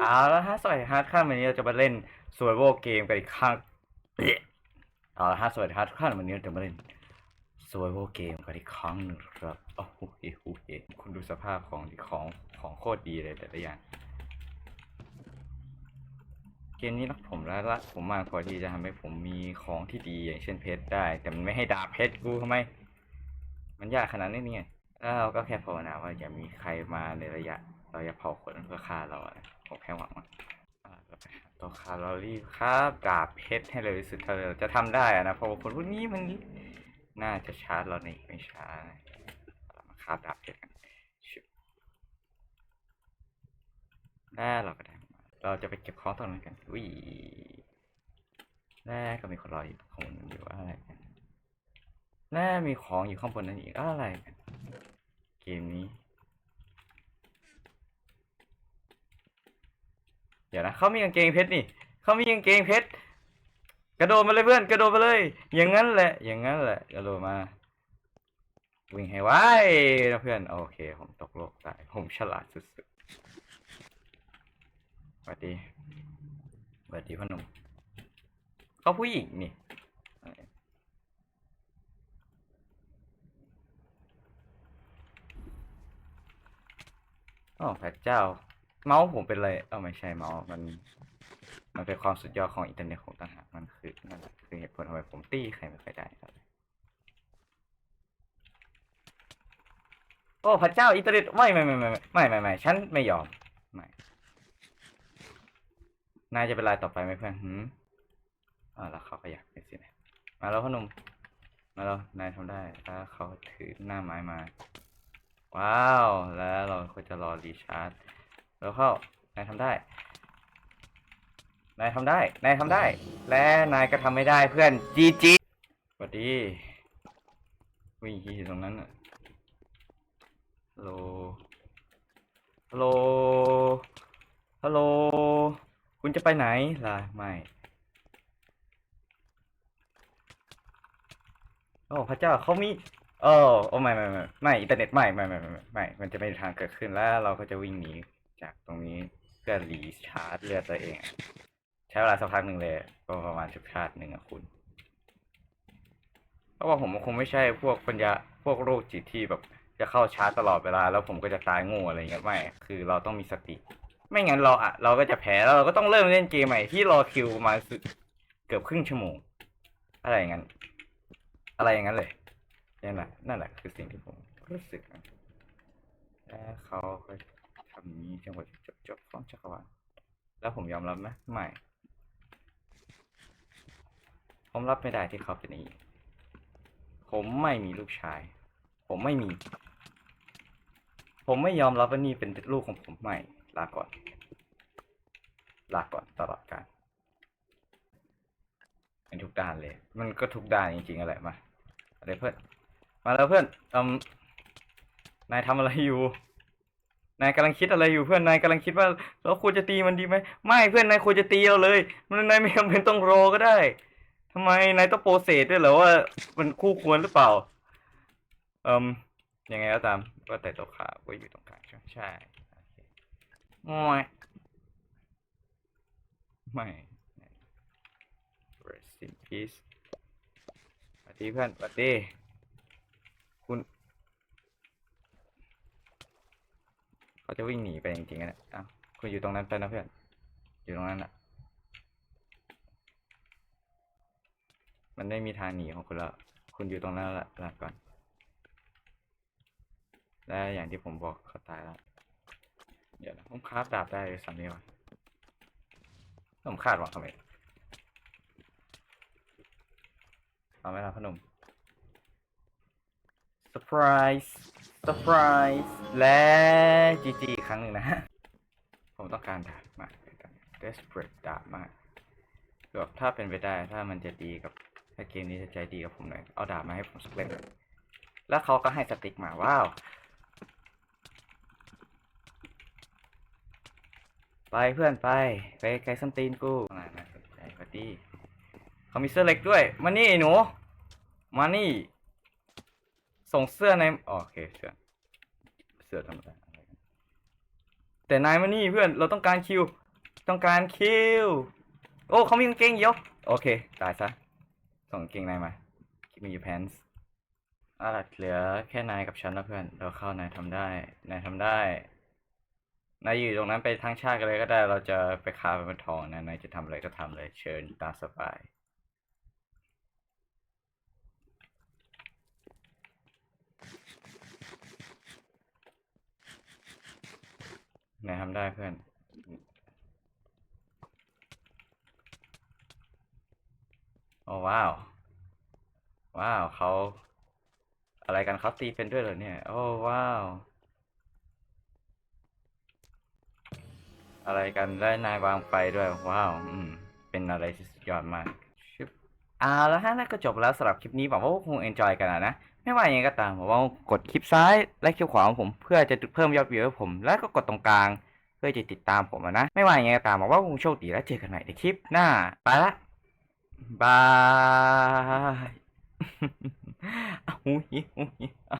เอาละฮะสวัสดีครับท่านวันนี้เราจะมาเล่น survival game กันอีกครั้งเอาละฮะสวัสดีครับทุกท่านวันนี้เราจะมาเล่น survival game กันอีกครั้งหนึ่งครับโอ้โหเฮ้โอ้โหเฮ้คุณดูสภาพของของของโคตรดีเลยแต่ละอย่าง เกมนี้รักผมและรักผมมากพอที่จะทำให้ผมมีของที่ดีอย่างเช่นเพชรได้ แต่มันไม่ให้ดาบเพชรกูทำไม มันยากขนาดนี้เนี่ยแล้วเราก็แค่ภาวนาว่าอย่ามีใครมาในระยะ เราจะเผาขนเพื่อฆ่าเราอะผมแค่หวังว่าเราไปหาตัวคาร์ลอรี่ครับดาบเพชรให้เร็วที่สุดเท่าเราจะทำได้อะนะเพราะว่าคนพวกนี้มันน่าจะชาร์จเราในอีกไม่ช้าเรามาคาบดาบเพชรกันชิบแล้เราก็ได้เราจะไปเก็บของตรงนั้นกันวิ่แล้วก็มีคนรออยู่ข้างบนอยู่อะไรกันแน่มีของอยู่ข้างบนนั้นอีกอะไรกันเกมนี้ เดี๋ยวนะเขามีกางเกงเพชรนี่เขามีกางเกงเพชรกระโดดมาเลยเพื่อนกระโดดมาเลย อย่างนั้นแหละ อย่างนั้นแหละกระโดดมา วิ่งให้ไวนะเพื่อนโอเค ผมตกโลกได้ผมฉลาดสุดๆสวัสดีสวัสดีพ่อหนุ่มเขาผู้หญิงนี่อ๋อพระเจ้า เมาส์ผมเป็นอะไรเออไม่ใช่เมาส์มัน มันเป็นความสุดยอดของอินเทอร์เน็ตของต่างหากมันคือนั่นคือเหตุผลทำไมผมตี้ใครไม่เคอยได้ครับโอ้พระเจ้าอินเทอร์เน็ตไม่ไม่ไม่ไม่ไม่ไม่ไม่ฉันไม่ยอมไม่นายจะเป็นรายต่อไปไหมเพื่อนหืมอ่าแล้วเขาก็อยากเป็นสินะมาแล้วพ่อหนุ่มมาแล้วนายทำได้ถ้าเขาถือหน้าไม้มา ว้าว แล้วเราก็จะรอรีชาร์จ แล้วเข้านายทำได้ นายทำได้ นายทำได้ และนายก็ทำไม่ได้เพื่อนจีจีสวัสดีวิ่งที่ตรงนั้นน่ะฮัลโหล ฮัลโหล ฮัลโหล คุณจะไปไหนล่ะ ไม่โอ้พระเจ้าเขามีโอ้โอ้ไม่ไม่ไม่ไม่อินเทอร์เน็ตไม่ไม่ไม่ไม่ไม่ไม่มันจะไม่มีทางเกิดขึ้นแล้วเราก็จะวิ่งหนี จากตรงนี้เพื่อรีชาร์จเลือดตัวเอง ใช้เวลาสักพักหนึ่งเลย ก็ประมาณสิบชาติหนึ่งอะคุณเพราะว่าผมคงไม่ใช่พวกปัญญาพวกโรคจิตที่แบบจะเข้าชาร์จตลอดเวลา แล้วผมก็จะตายง่อะไรเงี้ยไม่ คือเราต้องมีสติ ไม่งั้นเราอะเราก็จะแพ้แล้วเราก็ต้องเริ่มเล่นเกมใหม่ที่รอคิวมาเกือบครึ่งชั่วโมง อะไรอย่างนั้น อะไรอย่างนั้นเลยนั่นแหละนั่นแหละคือสิ่งที่ผมรู้สึกนะและเขาก็ำอย่างนี้จนกว่าจะจบจบของจักรวาลแล้วผมยอมรับไหมไม่ ผมรับไม่ได้ที่เขาเป็นอย่างนี้ ผมไม่มีลูกชาย ผมไม่มี ผมไม่ยอมรับว่านี่เป็นลูกของผมไม่ ลาก่อน ลาก่อนตลอดกาลเป็นทุกด้านเลย มันก็ทุกด้านจริงๆอะไรมาอะไรเพื่อน มาแล้วเพื่อนอืมนายทำอะไรอยู่ นายกำลังคิดอะไรอยู่เพื่อนนายกำลังคิดว่าเราควรจะตีมันดีไหมไม่เพื่อนนายควรจะตีเราเลย มันนายไม่จำเป็นต้องรอก็ได้ทำไมนายต้องโปรเซสด้วยเหรอว่ามันคู่ควรหรือเปล่าเอมยังไงก็ตามก็แต่ตัวขาก็อยู่ตรงกลางใช่ไมใช่โอเคโอ้ยไม่ rest in peace สวัสดีเพื่อนสวัสดี คุณ เขาจะวิ่งหนีไปจริงๆนะอ้าวคุณอยู่ตรงนั้นไปนะเพื่อน อยู่ตรงนั้นอะ มันไม่มีทางหนีของคุณแล้วคุณอยู่ตรงนั้นละลาก่อน และอย่างที่ผมบอกเขาตายแล้ว เดี๋ยวนะผมคาบดาบได้สามนิ้วะผมคาดหวังทำไมเอาไหมล่ะพอหนม เซอร์ไพรส์เซอร์ไพรส์และจีจีอีกครั้งหนึ่งนะฮะ ผมต้องการดาบมาก desperate ดาบมากแบบถ้าเป็นไปได้ถ้ามันจะดีกับถ้าเกมนี้จะใจดีกับผมหน่อย เอาดาบมาให้ผมสักเล่มแล้วเขาก็ให้สติ๊กมาว้าว ไปเพื่อนไป ไปไกลส้นตีนกูมาน่าสนใจพอดีเขามีเสื้อเล็กด้วย มานี่ไอ้หนู มานี่ ส่งเสื้อในอ๋อโอเคเสื้อเสื้อธรรมดาอะไรแต่นายมานี่เพื่อนเราต้องการคิว ต้องการคิว โอ้เขามีกางเกงเยอะโอเค ตายซะ ส่งกางเกงในมา Give me your pants เอาล่ะเหลือแค่นายกับฉันแล้วเพื่อน เราเข้านายทำได้ นายทำได้ นายอยู่ตรงนั้นไปทั้งชาติกันเลยก็ได้ เราจะไปคาเป็นทองนะ นายจะทำอะไรก็ทำเลย เชิญตามสบาย นายทำได้เพื่อน โอ้ว้าว ว้าวเขาอะไรกันเขาตีเป็นด้วยเหรอเนี่ย โอ้ว้าว อะไรกันได้นายวางไฟด้วย ว้าว อืม เป็นอะไรที่สุดยอดมากชึบเอาแล้วฮะนั่นก็จบแล้วสำหรับคลิปนี้หวังว่าคงเอนจอยกันนะ ไม่ว่ายังไงก็ตามผมว่ากดคลิปซ้ายและคลิปขวาของผมเพื่อจะเพิ่มยอดวิวให้ผม แล้วก็กดตรงกลาง เพื่อจะติดตามผมนะ ไม่ว่ายังไงก็ตามบอกว่าคงโชคดีและเจอกันใหม่ในคลิปหน้าไปละบายอ้ย